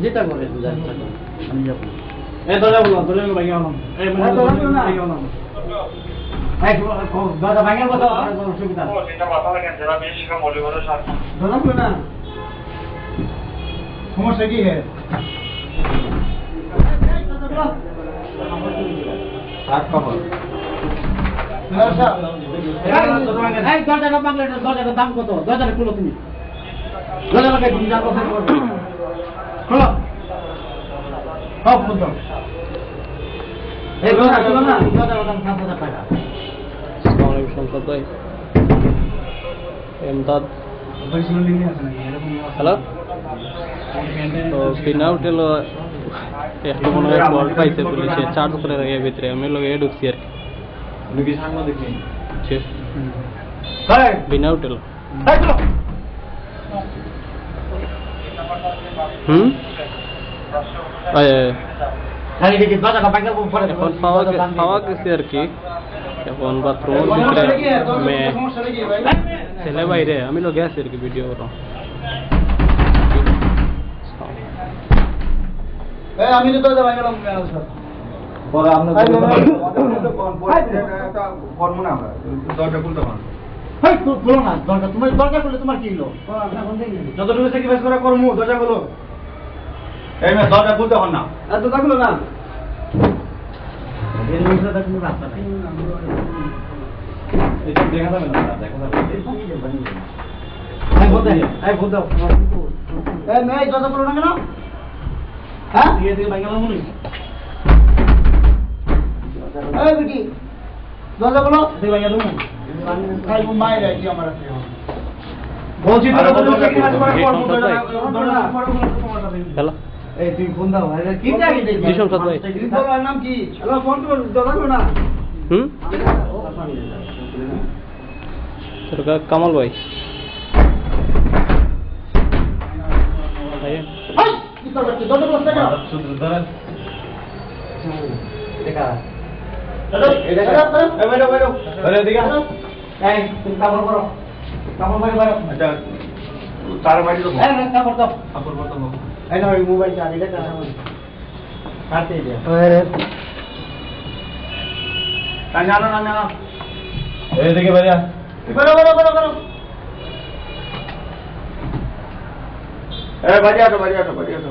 যেটা করে আমি যাব। এ দরজা বলো দরজা এ হ্যাঁ, দরজা বলো না। ভাঙিয়ে আনো এই, ও- দরজা ভাঙার কথা আর কোনো অসুবিধা নেই। দরজা না। সমস্যা কি হে? এই দরজাটা ভাঙলে দাম কত? দরজাটা খুলো তুমি। কথা খোলো সব খুলতো এই দরজা খুলো না? সাত হাজার টাকা আসসালামাইকুম ভাই। এমদাদ। হ্যালো? তো বিনা হোটেল একটু মনে হয় বল পাইছে পুলিশে চার্জ করে রাখে ভিতরে আমি লোক এ ঢুকছি আর কি। বিনা হোটেল এখন পাওয়া গে- পাওয়া গেছে আর কি এখন বাথরুমের ভিতরে মেয়ে ছেলে বাইরে আমি লোক আছি আর কি ভিডিও করো আমি তো দরজা ভাঙলাম কেন স্যার পরে আপনার দরজা খুলতে পারেন হেই, খু- না দরজা তোমার দরজা খুলে তোমার কি হলো? যতটুকু স্যাক্রিফাইস করে করমু দরজা গুলো এই মেয়ে দরজা খুলতে পারেন না। দরজা গুলো না। এর মধ্যে তো কোনো রাস্তা নাই। এটা দেখা যাবে না দেখা যাবে এই ভূত দেয়, এই ভূত দাও। এই মেয়ে দরজা খুলো না কেন? হ্যাঁ? দিয়ে দিয়ে ভাঙালাম মনে। এই বিটি দরজা গুলো দিয়ে ভাঙা দেবো খাই মায়ের আমার আছে। বলছি দরজা না করে কোনো সমস্যা নেই। হ্যালো। এই তুই ফোন দাও আরে কি জানি দেখি জি, ভাই। তোমার নাম কি? হ্যালো ফোন তো দরজা না। হুম? তোর কামাল ভাই। দরজা। দেখা। এটা এটা এই বাইরে বাইরে। বাইরে দিকে এই তুমি কাপড় পরো। কাপড় পরে পরো আচ্ছা তার বাড়ি তো এই নে, কাপড় দাও। আপর বর্তমান এই না ওই মোবাইল চার্জ এটা কাটা মানে কাটতে দে না না না না এই দিকে বাইরে বেরো বেরো বেরো বেরো এই বাড়ি আসো বাড়ি আসো বাড়ি আসো।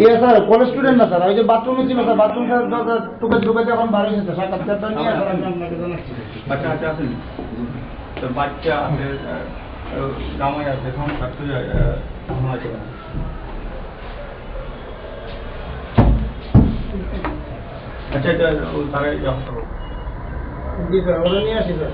ইয়ে স্যার কলেজ স্টুডেন্ট না স্যার ওই যে বাথরুমে ছিল স্যার বাথরুম স্যার টুকে টুকে যখন বার হয়েছে সাক্ষাৎকারটা নিয়ে স্যার আমি আপনাকে জানাচ্ছি। বাচ্চা আছে তো বাচ্চা আছে জামাই আছে সংসার তো আছে। আচ্ছা এটা তারা জি স্যার ওরা নিয়ে আসি স্যার।